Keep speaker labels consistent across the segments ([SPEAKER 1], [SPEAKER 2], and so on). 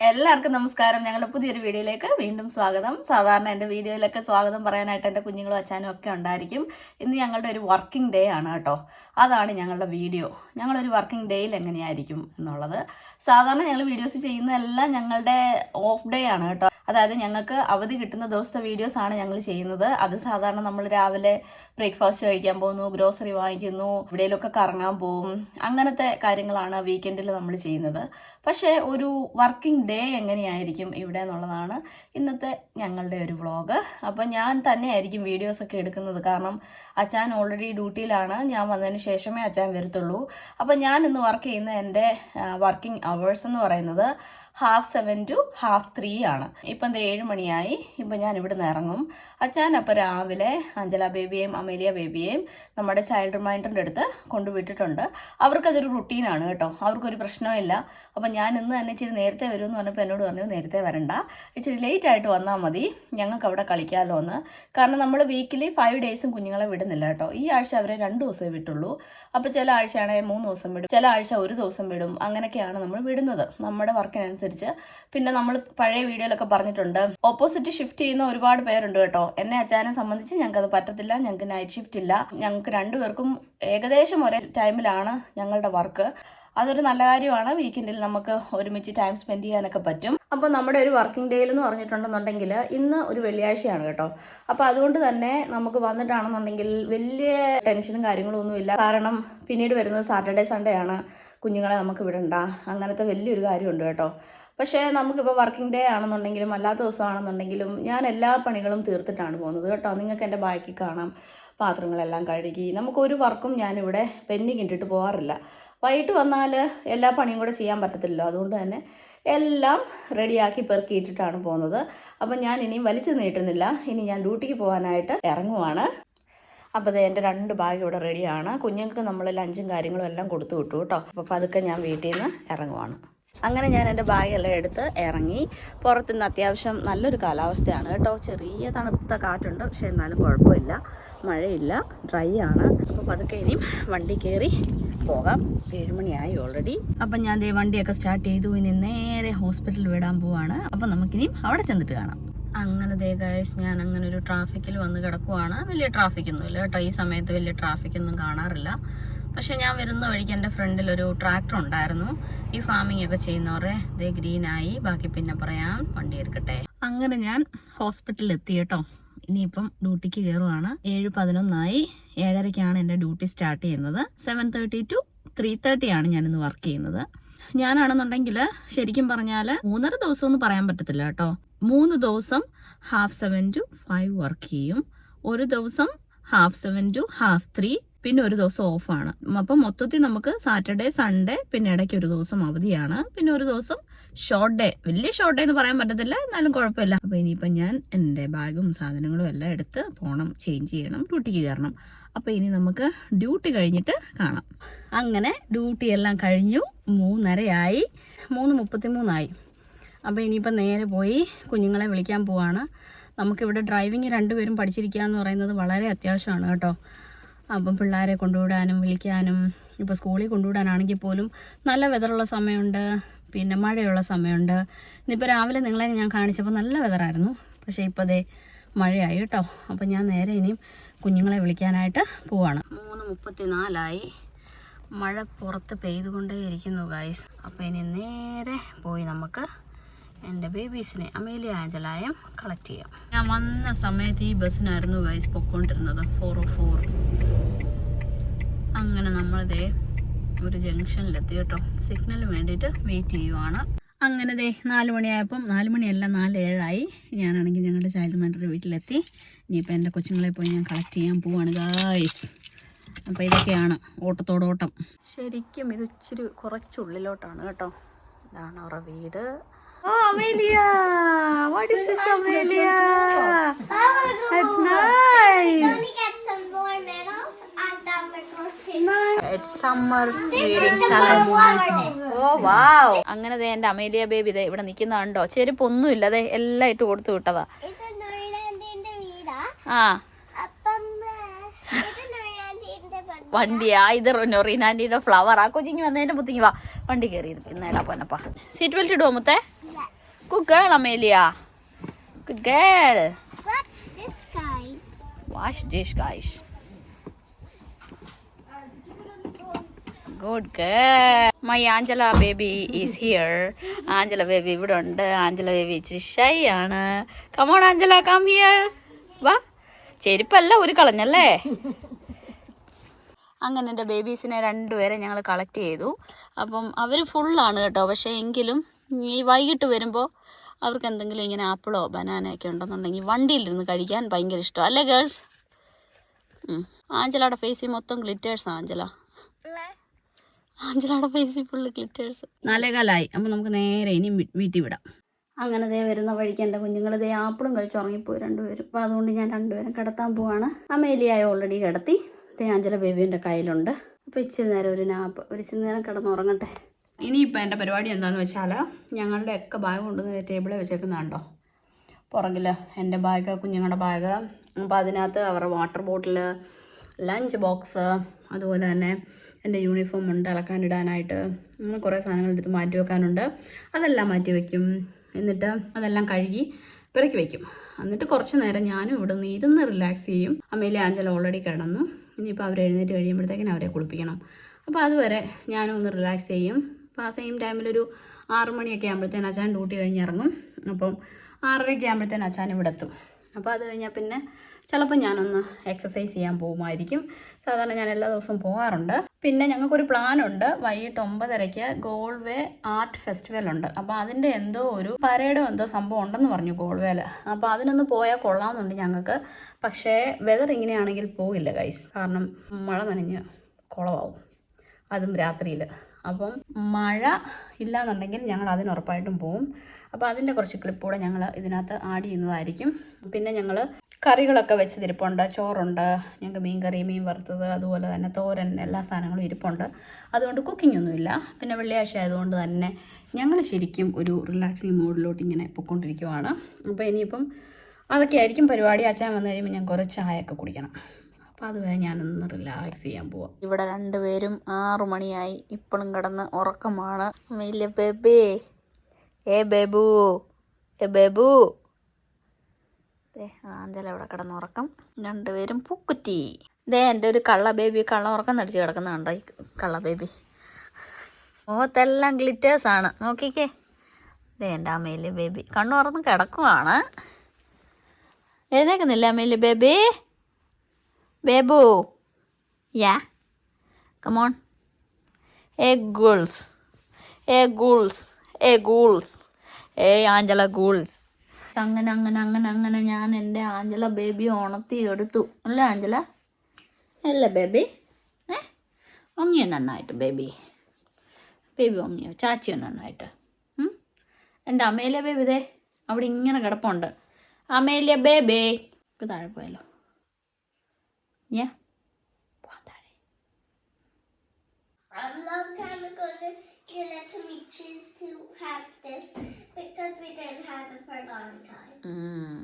[SPEAKER 1] എല്ലാവർക്കും നമസ്കാരം. ഞങ്ങളുടെ പുതിയൊരു വീഡിയോയിലേക്ക് വീണ്ടും സ്വാഗതം. സാധാരണ എന്റെ വീഡിയോയിലൊക്കെ സ്വാഗതം പറയാനായിട്ട് എന്റെ കുഞ്ഞുങ്ങളും അച്ഛനും ഒക്കെ ഉണ്ടായിരിക്കും. ഇന്ന് ഞങ്ങളുടെ ഒരു വർക്കിംഗ് ഡേ ആണ് കേട്ടോ. അതാണ് ഞങ്ങളുടെ വീഡിയോ. ഞങ്ങളൊരു വർക്കിംഗ് ഡേയിൽ എങ്ങനെയായിരിക്കും എന്നുള്ളത്. സാധാരണ ഞങ്ങൾ വീഡിയോസ് ചെയ്യുന്നതെല്ലാം ഞങ്ങളുടെ ഓഫ് ഡേ ആണ് കേട്ടോ. അതായത് ഞങ്ങൾക്ക് അവധി കിട്ടുന്ന ദിവസത്തെ വീഡിയോസ് ആണ് ഞങ്ങൾ ചെയ്യുന്നത്. അത് സാധാരണ നമ്മൾ രാവിലെ ബ്രേക്ക്ഫാസ്റ്റ് കഴിക്കാൻ പോകുന്നു ഗ്രോസറി വാങ്ങിക്കുന്നു എവിടെയെങ്കിലുമൊക്കെ കറങ്ങാൻ പോകും അങ്ങനത്തെ കാര്യങ്ങളാണ് വീക്കെൻഡിൽ നമ്മൾ ചെയ്യുന്നത്. പക്ഷേ ഒരു വർക്കിംഗ് ഡേ എങ്ങനെയായിരിക്കും ഇവിടെ എന്നുള്ളതാണ് ഇന്നത്തെ ഞങ്ങളുടെ ഒരു വ്ളോഗ് അപ്പോൾ ഞാൻ തന്നെയായിരിക്കും വീഡിയോസ് ഒക്കെ എടുക്കുന്നത്. കാരണം അച്ഛൻ ഓൾറെഡി ഡ്യൂട്ടിയിലാണ് ഞാൻ വന്നതിന് ശേഷമേ അച്ഛൻ വരത്തുള്ളൂ. അപ്പോൾ ഞാൻ ഇന്ന് വർക്ക് ചെയ്യുന്ന എന്റെ വർക്കിംഗ് അവേഴ്സ് എന്ന് പറയുന്നത് half seven to half three ആണ്. ഇപ്പം എന്താ ഏഴ് മണിയായി. ഇപ്പം ഞാൻ ഇവിടുന്ന് ഇറങ്ങും. അച്ഛൻ അപ്പോൾ രാവിലെ അഞ്ജല ബേബിയെയും അമേലിയ ബേബിയെയും നമ്മുടെ ചൈൽഡ് റിമൈൻഡറിന്റെ അടുത്ത് കൊണ്ടുവിട്ടിട്ടുണ്ട്. അവർക്കതൊരു റുട്ടീനാണ് കേട്ടോ. അവർക്കൊരു പ്രശ്നമില്ല അപ്പം ഞാൻ ഇന്ന് തന്നെ ഇച്ചിരി നേരത്തെ വരുമെന്ന് പറഞ്ഞപ്പോൾ എന്നോട് പറഞ്ഞു നേരത്തെ വരണ്ട. ഇച്ചിരി ലേറ്റ് ആയിട്ട് വന്നാൽ മതി. ഞങ്ങൾക്ക് അവിടെ കളിക്കാമല്ലോ എന്ന്. കാരണം നമ്മൾ വീക്കിലി ഫൈവ് ഡേയ്സും കുഞ്ഞുങ്ങളെ വിടുന്നില്ല കേട്ടോ. ഈ ആഴ്ച അവരെ രണ്ട് ദിവസമേ വിട്ടുള്ളൂ. അപ്പോൾ ചില ആഴ്ചയാണെങ്കിൽ മൂന്ന് ദിവസം വിടും. ചില ആഴ്ച ഒരു ദിവസം വിടും. അങ്ങനെയൊക്കെയാണ് നമ്മൾ വിടുന്നത്. നമ്മുടെ വർക്കിനനുസരിച്ച് പിന്നെ നമ്മൾ പഴയ വീഡിയോയിലൊക്കെ പറഞ്ഞിട്ടുണ്ട്. ഓപ്പോസിറ്റ് ഷിഫ്റ്റ് ചെയ്യുന്ന ഒരുപാട് പേരുണ്ട് കേട്ടോ. എന്നെ അച്ചാനെ സംബന്ധിച്ച് ഞങ്ങൾക്ക് അത് പറ്റത്തില്ല. ഞങ്ങൾക്ക് നൈറ്റ് ഷിഫ്റ്റ് ഇല്ല. ഞങ്ങൾക്ക് രണ്ടുപേർക്കും ഏകദേശം ഒരേ ടൈമിലാണ് ഞങ്ങളുടെ വർക്ക് അതൊരു നല്ല കാര്യമാണ്. വീക്കെൻഡിൽ നമുക്ക് ഒരുമിച്ച് ടൈം സ്പെൻഡ് ചെയ്യാനൊക്കെ പറ്റും. അപ്പോൾ നമ്മുടെ ഒരു വർക്കിംഗ് ഡേയിൽ എന്ന് പറഞ്ഞിട്ടുണ്ടെന്നുണ്ടെങ്കിൽ ഇന്ന് ഒരു വെള്ളിയാഴ്ചയാണ് കേട്ടോ. അപ്പോൾ അതുകൊണ്ട് തന്നെ നമുക്ക് വന്നിട്ടാണെന്നുണ്ടെങ്കിൽ വലിയ ടെൻഷനും കാര്യങ്ങളും ഒന്നുമില്ല. കാരണം പിന്നീട് വരുന്നത് സാറ്റർഡേ സൺഡേ ആണ്. കുഞ്ഞുങ്ങളെ നമുക്ക് വിടണ്ട. അങ്ങനത്തെ വലിയൊരു കാര്യമുണ്ട് കേട്ടോ. പക്ഷേ നമുക്കിപ്പോൾ വർക്കിംഗ് ഡേ ആണെന്നുണ്ടെങ്കിലും അല്ലാത്ത ദിവസമാണെന്നുണ്ടെങ്കിലും ഞാൻ എല്ലാ പണികളും തീർത്തിട്ടാണ് പോകുന്നത് കേട്ടോ. നിങ്ങൾക്ക് എന്റെ ബാക്കി കാണാം. പാത്രങ്ങളെല്ലാം കഴുകി. നമുക്കൊരു വർക്കും ഞാനിവിടെ പെൻഡിങ് ഇട്ടിട്ട് പോകാറില്ല വൈകിട്ട് വന്നാൽ എല്ലാ പണിയും കൂടെ ചെയ്യാൻ പറ്റത്തില്ലല്ലോ. അതുകൊണ്ട് തന്നെ എല്ലാം റെഡിയാക്കി പെറുക്കിയിട്ടിട്ടാണ് പോകുന്നത്. അപ്പം ഞാൻ ഇനിയും വലിച്ചു നീട്ടുന്നില്ല. ഇനി ഞാൻ ഡ്യൂട്ടിക്ക് പോകാനായിട്ട് ഇറങ്ങുവാണ്. അപ്പോൾ അത് എന്റെ രണ്ട് ബാഗ് ഇവിടെ റെഡിയാണ് കുഞ്ഞുങ്ങൾക്ക് നമ്മൾ ലഞ്ചും കാര്യങ്ങളും എല്ലാം കൊടുത്തു വിട്ടു കേട്ടോ അപ്പോൾ പതുക്കെ ഞാൻ വീട്ടിൽ നിന്ന് ഇറങ്ങുവാണ്. അങ്ങനെ ഞാൻ എന്റെ ബാഗെല്ലാം എടുത്ത് ഇറങ്ങി. പുറത്തു നിന്ന് അത്യാവശ്യം നല്ലൊരു കാലാവസ്ഥയാണ് കേട്ടോ. ചെറിയ തണുത്ത കാറ്റുണ്ട്. പക്ഷേ എന്നാലും കുഴപ്പമില്ല. മഴയില്ല. ഡ്രൈ ആണ്. അപ്പോൾ പതുക്കെ ഇനിയും വണ്ടി കയറി പോകാം. ഏഴുമണിയായി ഓൾറെഡി അപ്പം ഞാൻ ദേ വണ്ടിയൊക്കെ സ്റ്റാർട്ട് ചെയ്തു. ഇനി നേരെ ഹോസ്പിറ്റലിൽ വിടാൻ പോവാണ്. അപ്പം നമുക്കിനിയും അവിടെ ചെന്നിട്ട് കാണാം. അങ്ങനെ ദേ ഞാൻ അങ്ങനെ ഒരു ട്രാഫിക്കിൽ വന്ന് കിടക്കുവാണ്. വലിയ ട്രാഫിക് ഒന്നുമില്ല കേട്ടോ. ഈ സമയത്ത് വലിയ ട്രാഫിക് ഒന്നും കാണാറില്ല. പക്ഷെ ഞാൻ വരുന്ന വഴിക്ക് എന്റെ ഫ്രണ്ടിൽ ഒരു ട്രാക്ടർ ഉണ്ടായിരുന്നു. ഈ ഫാമിംഗ് ഒക്കെ ചെയ്യുന്നവരെ ദേ ഗ്രീനായി ബാക്കി പിന്നെ പറയാം വണ്ടി എടുക്കട്ടെ. അങ്ങനെ ഞാൻ ഹോസ്പിറ്റലിൽ എത്തി കേട്ടോ. ഇനിയിപ്പം ഡ്യൂട്ടിക്ക് കയറുവാണ് ഏഴ് പതിനൊന്നായി. ഏഴരയ്ക്കാണ് എന്റെ ഡ്യൂട്ടി സ്റ്റാർട്ട് ചെയ്യുന്നത്. Seven thirty to three thirty ആണ് ഞാനിന്ന് വർക്ക് ചെയ്യുന്നത്. ഞാനാണെന്നുണ്ടെങ്കിൽ ശരിക്കും പറഞ്ഞാൽ മൂന്നര ദിവസമൊന്നും പറയാൻ പറ്റത്തില്ല കേട്ടോ. മൂന്ന് ദിവസം half seven to five work ചെയ്യും. ഒരു ദിവസം half seven to half three പിന്നെ ഒരു ദിവസം ഓഫാണ് അപ്പം മൊത്തത്തിൽ നമുക്ക് സാറ്റർഡേ സൺഡേ പിന്നെ ഇടയ്ക്ക് ഒരു ദിവസം അവധിയാണ്. പിന്നെ ഒരു ദിവസം ഷോർട്ട് ഡേ വലിയ ഷോർട്ട് ഡേ എന്ന് പറയാൻ പറ്റത്തില്ല എന്നാലും കുഴപ്പമില്ല. അപ്പോൾ ഇനിയിപ്പം ഞാൻ എന്റെ ബാഗും സാധനങ്ങളും എല്ലാം എടുത്ത് പോകണം ചേഞ്ച് ചെയ്യണം ഡ്യൂട്ടിക്ക് കയറണം. അപ്പോൾ ഇനി നമുക്ക് ഡ്യൂട്ടി കഴിഞ്ഞിട്ട് കാണാം. അങ്ങനെ ഡ്യൂട്ടി എല്ലാം കഴിഞ്ഞു. മൂന്നരയായി. മൂന്ന് മുപ്പത്തി മൂന്നായി അപ്പോൾ ഇനിയിപ്പം നേരെ പോയി കുഞ്ഞുങ്ങളെ വിളിക്കാൻ പോവാണ്. നമുക്കിവിടെ ഡ്രൈവിംഗ് രണ്ടുപേരും പഠിച്ചിരിക്കുക എന്ന് പറയുന്നത് വളരെ അത്യാവശ്യമാണ് കേട്ടോ. അപ്പം പിള്ളേരെ കൊണ്ടുവിടാനും വിളിക്കാനും ഇപ്പോൾ സ്കൂളിൽ കൊണ്ടുവിടാനാണെങ്കിൽ പോലും നല്ല വെതറുള്ള സമയമുണ്ട് പിന്നെ മഴയുള്ള സമയമുണ്ട്. ഇന്നിപ്പോൾ രാവിലെ നിങ്ങളെ ഞാൻ കാണിച്ചപ്പോൾ നല്ല വെതറായിരുന്നു പക്ഷേ ഇപ്പോൾ അതേ മഴയായി കേട്ടോ. അപ്പോൾ ഞാൻ നേരെ ഇനിയും കുഞ്ഞുങ്ങളെ വിളിക്കാനായിട്ട് പോവാണ്. മൂന്ന് മുപ്പത്തി നാലായി മഴ പുറത്ത് പെയ്തുകൊണ്ടേയിരിക്കുന്നു ഗൈസ് അപ്പോൾ ഇനി നേരെ പോയി നമുക്ക് എന്റെ ബേബീസിനെ അമേലിയ ആഞ്ചലായം കളക്ട് ചെയ്യാം. ഞാൻ വന്ന സമയത്ത് ഈ ബസ്സിനായിരുന്നു ഗൈസ് പൊക്കോണ്ടിരുന്നത് ഫോർ ഓ ഫോർ അങ്ങനെ നമ്മളിതേ ഒരു ജംഗ്ഷനിലെത്തി കേട്ടോ. സിഗ്നലിന് വേണ്ടിയിട്ട് വെയിറ്റ് ചെയ്യുവാണ്. അങ്ങനെ ദേ നാല് മണിയായപ്പം നാല് മണിയല്ല നാല് ഏഴായി. ഞാനാണെങ്കിൽ ഞങ്ങളുടെ ചൈൽഡ് മെന്ററി വീട്ടിലെത്തി. ഇനിയിപ്പോൾ എന്റെ കൊച്ചുങ്ങളെ പോയി ഞാൻ കളക്ട് ചെയ്യാൻ പോവാണ് ഗായ്സ് അപ്പോൾ ഇതൊക്കെയാണ് ഓട്ടത്തോടോട്ടം. ശരിക്കും ഇത് ഇച്ചിരി കുറച്ചുള്ളിലോട്ടാണ് കേട്ടോ. ഇതാണ് അവരുടെ വീട്. Oh
[SPEAKER 2] Amelia! What is this,
[SPEAKER 1] Amelia? That's nice. Challenge oh wow അങ്ങനെ ദേ എന്റെ അമേലിയ ബേബി ദേ ഇവിടെ നിൽക്കുന്ന കണ്ടോ? ചെരുപ്പൊന്നും ഇല്ല ദേ എല്ലാം ഇട്ട് കൊടുത്തു വിട്ടതാ. ആ. വണ്ടിയാ. ഇത് നൊറീനാന്റിയുടെ ഫ്ലവർ ആ കൊച്ചിങ്ങി വന്നതിന്റെ മുത്തിങ്ങി വാ. വണ്ടി കയറി ഇന്നേടാ പോനപ്പാ സീറ്റ് ബെൽറ്റ് ഇടുവോ മുത്തേ? Good girl Amelia good girl
[SPEAKER 2] Watch this, guys.
[SPEAKER 1] Wash dish guys good girl my Angela baby is here Angela baby ഇവിടെ ഉണ്ട്. ആഞ്ചല ബേബി ഇച്ചിരി ഷൈ ആണ്. Come on Angela come here വാ. ചെരുപ്പല്ല ഒരു കളഞ്ഞല്ലേ? അങ്ങനെ എന്റെ ബേബീസിനെ രണ്ടുപേരെ ഞങ്ങൾ കളക്ട് ചെയ്തു. അപ്പം അവർ ഫുള്ളാണ് കേട്ടോ. പക്ഷേ എങ്കിലും ഈ വൈകിട്ട് വരുമ്പോൾ അവർക്ക് എന്തെങ്കിലും ഇങ്ങനെ ആപ്പിളോ ബനാനയൊക്കെ ഉണ്ടെന്നുണ്ടെങ്കിൽ വണ്ടിയിലിരുന്ന് കഴിക്കാൻ ഭയങ്കര ഇഷ്ടം. അല്ലേ ഗേൾസ്? ആഞ്ചലയുടെ ഫേസിൽ മൊത്തം ഗ്ലിറ്റേഴ്സ് ആഞ്ചല? ആഞ്ചലയുടെ ഫേസിൽ ഫുള്ള് ഗ്ലിറ്റേഴ്സ് നാലേകാലായി. അപ്പം നമുക്ക് നേരെ ഇനി വീട്ടിൽ വിടാം. അങ്ങനെ ദേ വരുന്ന വഴിക്ക് എന്റെ കുഞ്ഞുങ്ങൾ ദേ ആപ്പിളും കഴിച്ച് ഉറങ്ങിപ്പോയി രണ്ടുപേരും. അപ്പോൾ അതുകൊണ്ട് ഞാൻ രണ്ടുപേരും കിടത്താൻ പോവാണ്. അമേലിയായ ഓൾറെഡി കിടത്തി. ദേ ആഞ്ചല ബേബിന്റെ കയ്യിലുണ്ട്. അപ്പോൾ ഇച്ചിരി നേരം ഒരു നാപ്പ് ഒരു ഇച്ചിരി നേരം കിടന്നുറങ്ങട്ടെ. ഇനിയിപ്പോൾ എന്റെ പരിപാടി എന്താണെന്ന് വെച്ചാൽ ഞങ്ങളുടെ ഒക്കെ ബാഗ് കൊണ്ടുവന്ന് ടേബിളിൽ വെച്ചേക്കുന്നുണ്ടോ. പുറകിൽ എന്റെ ബാഗ് കുഞ്ഞുങ്ങളുടെ ബാഗ് അപ്പോൾ അതിനകത്ത് അവരുടെ വാട്ടർ ബോട്ടിൽ ലഞ്ച് ബോക്സ് അതുപോലെ തന്നെ എന്റെ യൂണിഫോം ഉണ്ട് അലക്കാനിടാനായിട്ട് അങ്ങനെ കുറേ സാധനങ്ങൾ എടുത്ത് മാറ്റി വെക്കാനുണ്ട്. അതെല്ലാം മാറ്റി വയ്ക്കും എന്നിട്ട് അതെല്ലാം കഴുകി പിറക്കി വയ്ക്കും എന്നിട്ട് കുറച്ച് നേരം ഞാനും ഇവിടെ നിന്ന് ഇരുന്ന് റിലാക്സ് ചെയ്യും. അമ്മയിലെ ആഞ്ചല ഓൾറെഡി കിടന്നു. ഇനിയിപ്പോൾ അവർ എഴുന്നേറ്റ് കഴിയുമ്പോഴത്തേക്കിനും അവരെ കുളിപ്പിക്കണം. അപ്പോൾ അതുവരെ ഞാനും ഒന്ന് റിലാക്സ് ചെയ്യും. അപ്പോൾ ആ സെയിം ടൈമിലൊരു ആറു മണിയൊക്കെ ആകുമ്പോഴത്തേന് അച്ഛൻ ഡ്യൂട്ടി കഴിഞ്ഞ് ഇറങ്ങും. അപ്പം ആറരയ്ക്ക് ആകുമ്പോഴത്തേന് അച്ഛൻ ഇവിടെ എത്തും. അപ്പോൾ അത് കഴിഞ്ഞാൽ പിന്നെ ചിലപ്പോൾ ഞാനൊന്ന് എക്സസൈസ് ചെയ്യാൻ പോകുമായിരിക്കും. സാധാരണ ഞാൻ എല്ലാ ദിവസവും പോകാറുണ്ട് പിന്നെ ഞങ്ങൾക്കൊരു പ്ലാനുണ്ട് വൈകിട്ട് ഒമ്പതരയ്ക്ക് ഗോൾവേ ആർട്ട് ഫെസ്റ്റിവൽ ഉണ്ട്. അപ്പോൾ അതിന്റെ എന്തോ ഒരു പരേഡോ എന്തോ സംഭവം ഉണ്ടെന്ന് പറഞ്ഞു ഗോൾവേയിൽ അപ്പോൾ അതിനൊന്ന് പോയാൽ കൊള്ളാമെന്നുണ്ട് ഞങ്ങൾക്ക്. പക്ഷേ വെതർ ഇങ്ങനെയാണെങ്കിൽ പോകില്ല ഗൈസ് കാരണം മഴ നനഞ്ഞ് കുളമാവും അതും രാത്രിയിൽ അപ്പം മഴ ഇല്ലാന്നുണ്ടെങ്കിൽ ഞങ്ങൾ അതിന് ഉറപ്പായിട്ടും പോവും. അപ്പോൾ അതിന്റെ കുറച്ച് ക്ലിപ്പ് കൂടെ ഞങ്ങൾ ഇതിനകത്ത് ആഡ് ചെയ്യുന്നതായിരിക്കും. പിന്നെ ഞങ്ങൾ കറികളൊക്കെ വെച്ച് ഇരിപ്പുണ്ട്. ചോറുണ്ട് ഞങ്ങൾക്ക് മീൻ കറി മീൻ വറുത്തത് അതുപോലെ തന്നെ തോരൻ എല്ലാ സാധനങ്ങളും ഇരിപ്പുണ്ട്. അതുകൊണ്ട് കുക്കിംഗ് ഒന്നുമില്ല പിന്നെ വെള്ളിയാഴ്ച ആയതുകൊണ്ട് തന്നെ ഞങ്ങൾ ശരിക്കും ഒരു റിലാക്സിങ് മൂഡിലോട്ട് ഇങ്ങനെ പൊയ്ക്കൊണ്ടിരിക്കുവാണ്. അപ്പോൾ ഇനിയിപ്പം അതൊക്കെ ആയിരിക്കും പരിപാടി. അച്ഛൻ വന്നു കഴിയുമ്പോൾ ഞാൻ കുറച്ച് ചായയൊക്കെ കുടിക്കണം. അപ്പോൾ അതുവരെ ഞാനൊന്ന് റിലാക്സ് ചെയ്യാൻ പോവാം. ഇവിടെ രണ്ടുപേരും ആറു മണിയായി. ഇപ്പോഴും കിടന്ന് ഉറക്കമാണ്. ബേബി? ബേബു? ആഞ്ചല ഇവിടെ കിടന്നുറക്കം രണ്ടുപേരും പൂക്കുറ്റി. ദേ എന്റെ ഒരു കള്ള ബേബി കള്ള ഉറക്കം നടിച്ച് കിടക്കുന്നുണ്ടോ ഈ കള്ള ബേബി. മുഖത്തെല്ലാം ഗ്ലിറ്റേഴ്സ് ആണ്. നോക്കിക്കേ. ദേ എന്റെ അമ്മയിലെ ബേബി. കണ്ണു തുറന്ന് കിടക്കുവാണ്. എഴുന്നേക്കുന്നില്ല അമ്മയിലെ ബേബി? ബേബു യാ കമോൺ എ ഗൂൾസ് എ ഗൂൾസ് എ ഗൂൾസ് ഏ ആഞ്ചല ഗൂൾസ് അങ്ങനെ അങ്ങനെ അങ്ങനെ അങ്ങനെ ഞാൻ എന്റെ ആഞ്ചല ബേബി ഉണർത്തി എടുത്തു. അല്ല ആഞ്ചല അല്ല ബേബി ഏ? ഒങ്ങിയോ നന്നായിട്ട് ബേബി ബേബി ഒങ്ങിയോ ചാച്ചിയോ നന്നായിട്ട്? എന്റെ അമേലിയ ബേബി ഇതേ അവിടെ ഇങ്ങനെ കിടപ്പുണ്ട്. അമേലിയ ബേബേ താഴെ പോയല്ലോ Yeah. പോവാം താഴെ
[SPEAKER 2] A long time ago, you let me choose to have this because we didn't have it for a long time.
[SPEAKER 1] Mm.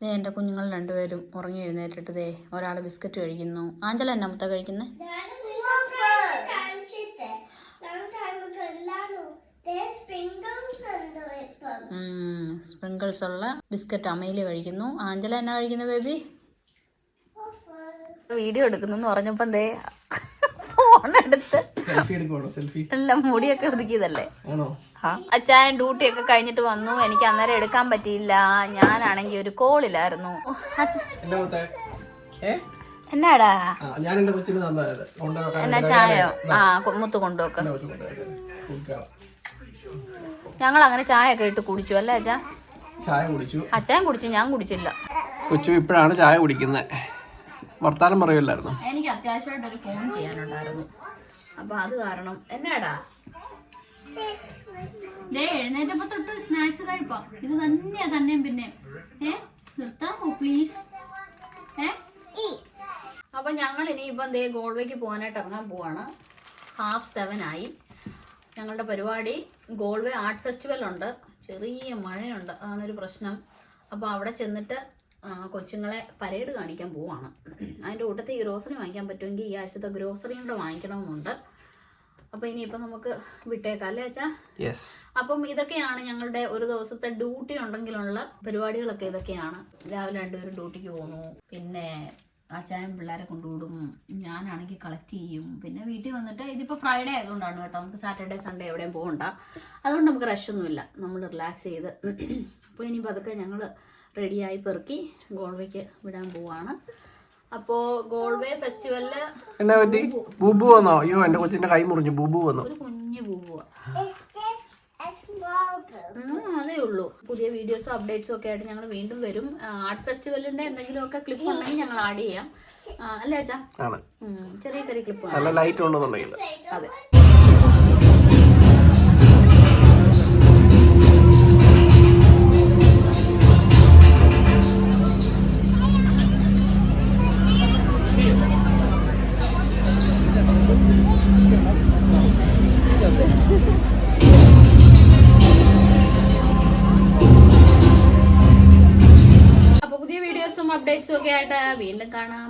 [SPEAKER 1] ദേ എന്റെ കുഞ്ഞുങ്ങൾ രണ്ടുപേരും ഉറങ്ങി എഴുന്നേറ്റിട്ട് ദേ ഒരാൾ ബിസ്ക്കറ്റ് കഴിക്കുന്നു ആഞ്ചല എന്നാ മുത്ത കഴിക്കുന്നത്. സ്പ്രിങ്കിൾസ് ഉള്ള ബിസ്ക്കറ്റ് അമയിൽ കഴിക്കുന്നു ആഞ്ചല എന്നാ കഴിക്കുന്നത് ബേബി വീഡിയോ എടുക്കുന്നു പറഞ്ഞപ്പോ എന്തേ?
[SPEAKER 3] സെൽഫി
[SPEAKER 1] എല്ലാം മുടിയൊക്കെ ഒതുക്കിയതല്ലേ? അച്ഛായൻ ഡ്യൂട്ടി ഒക്കെ കഴിഞ്ഞിട്ട് വന്നു. എനിക്ക് അന്നേരം എടുക്കാൻ പറ്റിയില്ല. ഞാനാണെങ്കിൽ ഒരു കോളിലായിരുന്നു. എന്നാടാ? എന്നാ ചായയോ? ആ. മുത്ത് കൊണ്ടുവെക്ക. ഞങ്ങൾ അങ്ങനെ ചായ ഒക്കെ ഇട്ട് കുടിച്ചു അല്ലേ അച്ഛാ?
[SPEAKER 3] ചായ കുടിച്ചു.
[SPEAKER 1] അച്ഛൻ കുടിച്ചു. ഞാൻ കുടിച്ചില്ല.
[SPEAKER 3] കൊച്ചു ഇപ്പോഴാണ് ചായ കുടിക്കുന്നത്. വർത്താനം പറയുമല്ലായിരുന്നു
[SPEAKER 1] എനിക്ക് അത്യാവശ്യമായിട്ട് ഒരു ഫോൺ ചെയ്യാനുണ്ടായിരുന്നു. അപ്പൊ അത് കാരണം എന്നാടാ? എഴുന്നേറ്റപ്പോ തൊട്ട് സ്നാക്സ് കഴിപ്പാ. ഇത് തന്നെയാ തന്നെയും പിന്നെ ഏ? നിർത്താമോ പ്ലീസ് ഏ? അപ്പൊ ഞങ്ങൾ ഇനിയിപ്പം ദേ ഗോൾവേക്ക് പോകാനായിട്ട് ഇറങ്ങാൻ പോവാണ്. ഹാഫ് സെവൻ ആയി. ഞങ്ങളുടെ പരിപാടി ഗോൾവേ ആർട്ട് ഫെസ്റ്റിവൽ ഉണ്ട്. ചെറിയ മഴയുണ്ട്. അതാണൊരു പ്രശ്നം. അപ്പോൾ അവിടെ ചെന്നിട്ട് കൊച്ചുങ്ങളെ പരേഡ് കാണിക്കാൻ പോവാണ്. അതിന്റെ കൂട്ടത്തിൽ ഗ്രോസറി വാങ്ങിക്കാൻ പറ്റുമെങ്കിൽ ഈ ആഴ്ചത്തെ ഗ്രോസറിയും കൂടെ വാങ്ങിക്കണമെന്നുണ്ട്. അപ്പൊ ഇനിയിപ്പോ നമുക്ക് വിട്ടേക്കാം അല്ലേ അച്ഛാ? അപ്പം ഇതൊക്കെയാണ് ഞങ്ങളുടെ ഒരു ദിവസത്തെ ഡ്യൂട്ടി ഉണ്ടെങ്കിലുള്ള പരിപാടികളൊക്കെ ഇതൊക്കെയാണ്. രാവിലെ രണ്ടുപേരും ഡ്യൂട്ടിക്ക് പോകുന്നു പിന്നെ. അച്ചായൻ പിള്ളേരെ കൊണ്ടുവിടും. ഞാനാണെങ്കിൽ കളക്ട് ചെയ്യും. പിന്നെ വീട്ടിൽ വന്നിട്ട് ഇതിപ്പോ ഫ്രൈഡേ ആയതുകൊണ്ടാണ് കേട്ടോ. നമുക്ക് സാറ്റർഡേ സൺഡേ എവിടെയും പോകണ്ട. അതുകൊണ്ട് നമുക്ക് റഷൊന്നുമില്ല നമ്മൾ റിലാക്സ് ചെയ്ത്. അപ്പോൾ ഇനി അതൊക്കെ ഞങ്ങൾ റെഡിയായി പെറുക്കി ഗോൾവേക്ക് വിടാൻ പോവാണ്. അപ്പോ ഗോൾവേ ഫെസ്റ്റിവലിൽ
[SPEAKER 3] എന്നാ പറ്റി? ബൂബു. വന്നോ? അയ്യോ എന്റെ കൊച്ചിന്റെ കൈ മുറിഞ്ഞു. ബൂബു വന്നു.
[SPEAKER 1] ഒരു കുഞ്ഞു? ഉം, അതേ ഉള്ളൂ. പുതിയ വീഡിയോസും അപ്ഡേറ്റ്സും ഒക്കെ ആയിട്ട് ഞങ്ങൾ വീണ്ടും വരും. ആർട്ട് ഫെസ്റ്റിവലിന്റെ എന്തെങ്കിലും ഒക്കെ ക്ലിപ്പ് ഉണ്ടെങ്കിൽ ഞങ്ങൾ ആഡ് ചെയ്യാം. അല്ലേ അച്ഛാ? ചെറിയ ചെറിയ ക്ലിപ്പ്
[SPEAKER 3] ലൈറ്റ്
[SPEAKER 1] അതെ. വീണ്ടും കാണാം.